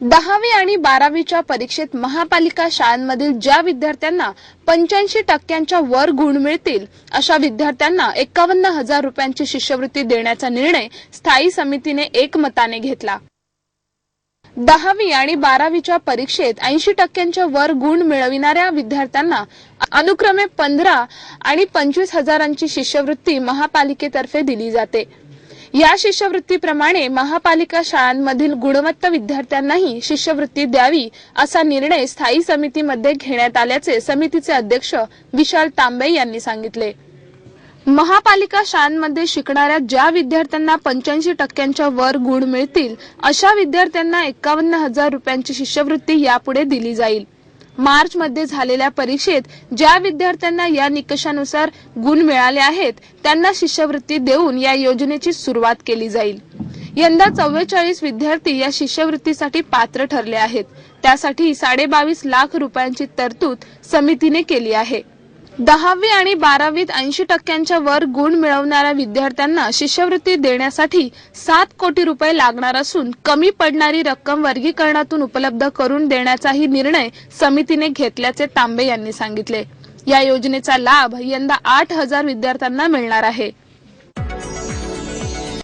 दहावी आणि बारावीच्या परीक्षेत महापालिका शाळांमधील ज्या विद्यार्थ्यांना पंच्याऐंशी टक्क्यांच्या वर गुण मिळतील अशा विद्यार्थ्यांना एकावन्न हजार रुपयांची शिष्यवृत्ती देण्याचा निर्णय स्थायी समितीने एकमताने घेतला. दहावी आणि बारावीच्या परीक्षेत ऐंशी टक्क्यांच्या वर गुण मिळविणाऱ्या विद्यार्थ्यांना अनुक्रमे पंधरा आणि पंचवीस हजारांची शिष्यवृत्ती महापालिकेतर्फे दिली जाते. या शिष्यवृत्तीप्रमाणे महापालिका शाळांमधील गुणवत्ता विद्यार्थ्यांनाही शिष्यवृत्ती द्यावी असा निर्णय स्थायी समितीमध्ये घेण्यात आल्याचे समितीचे अध्यक्ष विशाल तांबे यांनी सांगितले. महापालिका शाळांमध्ये शिकणाऱ्या ज्या विद्यार्थ्यांना पंच्याऐंशी टक्क्यांच्या वर गुण मिळतील अशा विद्यार्थ्यांना एकावन्न हजार रुपयांची शिष्यवृत्ती यापुढे दिली जाईल. मार्च मध्ये झालेल्या परीक्षेत ज्या विद्यार्थ्यांना या निकषानुसार गुण मिळाले आहेत त्यांना शिष्यवृत्ती देऊन या योजनेची सुरुवात केली जाईल. यंदा चव्वेचाळीस विद्यार्थी या शिष्यवृत्तीसाठी पात्र ठरले आहेत. त्यासाठी साडेबावीस लाख रुपयांची तरतूद समितीने केली आहे. दहावी आणि बारावीत ऐंशी टक्क्यांच्या वर गुण मिळवणाऱ्या विद्यार्थ्यांना शिष्यवृत्ती देण्यासाठी सात कोटी रुपये लागणार असून कमी पडणारी रक्कम वर्गीकरणातून उपलब्ध करून देण्याचाही निर्णय समितीने घेतल्याचे तांबे यांनी सांगितले. या योजनेचा लाभ यंदा आठ हजार विद्यार्थ्यांना मिळणार आहे.